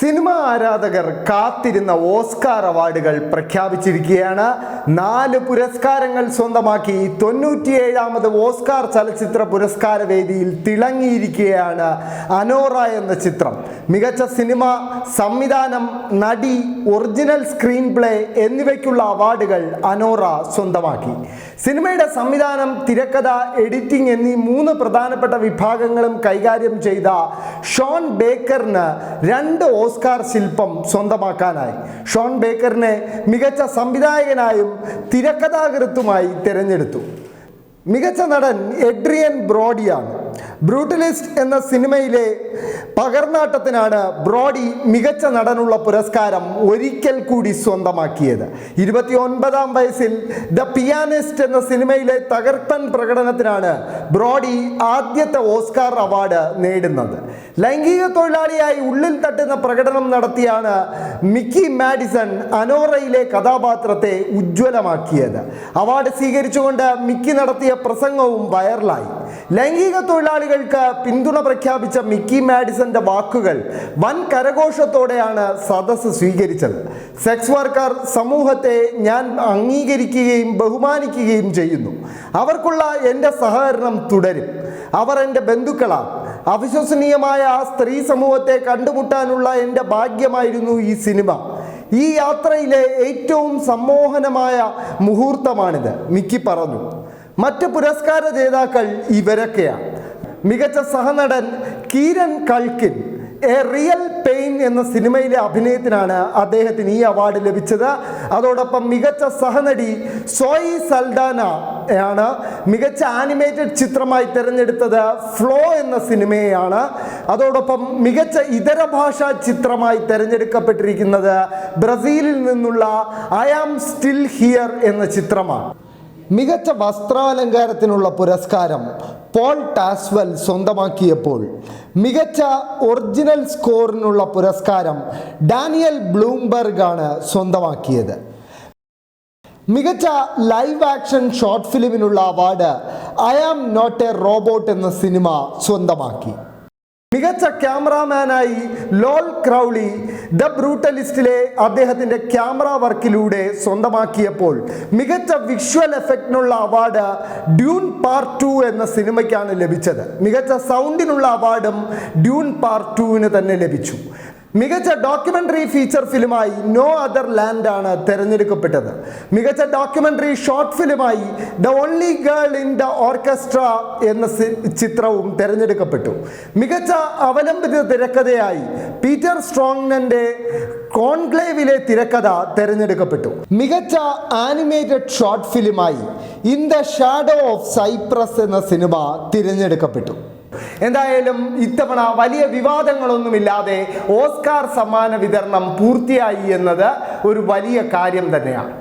Cinema ആരാധകർ കാത്തിരുന്ന Oscar അവാർഡുകൾ പ്രഖ്യാപിച്ചിരിക്കുകയാണ്. നാല് പുരസ്കാരങ്ങൾ സ്വന്തമാക്കി തൊണ്ണൂറ്റിയേഴാമത് ഓസ്കാർ ചലച്ചിത്ര പുരസ്കാര വേദിയിൽ തിളങ്ങിയിരിക്കുകയാണ് അനോറ എന്ന ചിത്രം. മികച്ച സിനിമ സംവിധാനം നടി ഒറിജിനൽ സ്ക്രീൻ പ്ലേ എന്നിവയ്ക്കുള്ള അവാർഡുകൾ അനോറ സ്വന്തമാക്കി. സിനിമയുടെ സംവിധാനം തിരക്കഥ എഡിറ്റിംഗ് എന്നീ മൂന്ന് പ്രധാനപ്പെട്ട വിഭാഗങ്ങളും കൈകാര്യം ചെയ്ത ഷോൺ ബേക്കറിന് രണ്ട് ഓസ്കാർ ശില്പം സ്വന്തമാക്കാനായി. ഷോൺ ബേക്കറിനെ മികച്ച സംവിധായകനായും തിരക്കഥാകൃത്തുമായി തിരഞ്ഞെടുത്തു. മികച്ച നടൻ എഡ്രിയൻ ബ്രോഡിയാണ്. ബ്രൂട്ടലിസ്റ്റ് എന്ന സിനിമയിലെ പകർന്നാട്ടത്തിനാണ് ബ്രോഡി മികച്ച നടനുള്ള പുരസ്കാരം ഒരിക്കൽ കൂടി സ്വന്തമാക്കിയത്. ഇരുപത്തി ഒൻപതാം വയസ്സിൽ ദ പിയാനിസ്റ്റ് എന്ന സിനിമയിലെ തകർപ്പൻ പ്രകടനത്തിനാണ് ബ്രോഡി ആദ്യത്തെ ഓസ്കാർ അവാർഡ് നേടുന്നത്. ലൈംഗിക തൊഴിലാളിയായി ഉള്ളിൽ തട്ടുന്ന പ്രകടനം നടത്തിയാണ് മിക്കി മാഡിസൺ അനോറയിലെ കഥാപാത്രത്തെ ഉജ്ജ്വലമാക്കിയത്. അവാർഡ് സ്വീകരിച്ചുകൊണ്ട് മിക്കി നടത്തിയ പ്രസംഗവും വൈറലായി. ലൈംഗിക തൊഴിലാളികൾക്ക് പിന്തുണ പ്രഖ്യാപിച്ച മിക്കി മാഡിസന്റെ വാക്കുകൾ വൻ കരഘോഷത്തോടെയാണ് സദസ്സ് സ്വീകരിച്ചത്. സെക്സ് വർക്കർ സമൂഹത്തെ ഞാൻ അംഗീകരിക്കുകയും ബഹുമാനിക്കുകയും ചെയ്യുന്നു. അവർക്കുള്ള എന്റെ സഹകരണം തുടരും. അവർ എന്റെ ബന്ധുക്കളാണ്. അവിശ്വസനീയമായ ആ സ്ത്രീ സമൂഹത്തെ കണ്ടുമുട്ടാനുള്ള എന്റെ ഭാഗ്യമായിരുന്നു ഈ സിനിമ. ഈ യാത്രയിലെ ഏറ്റവും സമ്മോഹനമായ മുഹൂർത്തമാണിത് മിക്കി പറഞ്ഞു. മറ്റ് പുരസ്കാര ജേതാക്കൾ ഇവരൊക്കെയാണ്. മികച്ച സഹനടൻ Kieran Culkin a real pain എന്ന സിനിമയിലെ അഭിനയത്തിനാണ് അദ്ദേഹത്തിന് ഈ അവാർഡ് ലഭിച്ചത്. അതോടൊപ്പം മികച്ച സഹനടി സോയി സൽഡാന ആണ് മികച്ച ആനിമേറ്റഡ് ചിത്രമായി തിരഞ്ഞെടുത്തത് ഫ്ലോ എന്ന സിനിമയാണ് അതോടൊപ്പം മികച്ച ഇതര ഭാഷാ ചിത്രമായി തിരഞ്ഞെടുക്കപ്പെട്ടിരിക്കുന്നത് ബ്രസീലിൽ നിന്നുള്ള ഐ ആം സ്റ്റിൽ ഹിയർ എന്ന ചിത്രമാണ്. മികച്ച വസ്ത്രാലങ്കാരത്തിനുള്ള പുരസ്കാരം പോൾ ടാസ്വൽ സ്വന്തമാക്കിയപ്പോൾ മികച്ച ഒറിജിനൽ സ്കോറിനുള്ള പുരസ്കാരം ഡാനിയൽ ബ്ലൂംബർഗ് ആണ് സ്വന്തമാക്കിയത്. മികച്ച live action short ഫിലിമിനുള്ള award I am not a robot എന്ന സിനിമ സ്വന്തമാക്കി. മികച്ച ക്യാമറാമാനായി ലോൾ ക്രൗളി ദ ബ്രൂട്ടലിസ്റ്റിലെ അദ്ദേഹത്തിന്റെ ക്യാമറ വർക്കിലൂടെ സ്വന്തമാക്കിയപ്പോൾ മികച്ച വിഷ്വൽ എഫക്റ്റിനുള്ള അവാർഡ് ഡ്യൂൺ പാർട്ട് ടു എന്ന സിനിമയ്ക്കാണ് ലഭിച്ചത്. മികച്ച സൗണ്ടിനുള്ള അവാർഡും ഡ്യൂൺ പാർട്ട് ടുവിന് തന്നെ ലഭിച്ചു. മികച്ച ഡോക്യുമെന്ററി ഫീച്ചർ ഫിലിമായി നോ അതർ ലാൻഡ് ആണ് തിരഞ്ഞെടുക്കപ്പെട്ടത്. മികച്ച documentary short ഫിലിമായി the only girl in the orchestra എന്ന ചിത്രവും തിരഞ്ഞെടുക്കപ്പെട്ടു. മികച്ച അവലംബിത തിരക്കഥയായി പീറ്റർ സ്ട്രോങ്നന്റെ കോൺക്ലേവിലെ തിരക്കഥ തിരഞ്ഞെടുക്കപ്പെട്ടു. മികച്ച animated short ഫിലിമായി in the shadow of cypress എന്ന സിനിമ തിരഞ്ഞെടുക്കപ്പെട്ടു. എന്തായാലും ഇത്തവണ വലിയ വിവാദങ്ങളൊന്നുമില്ലാതെ ഓസ്കാർ സമ്മാന വിതരണം പൂർത്തിയായി എന്നത് ഒരു വലിയ കാര്യം തന്നെയാണ്.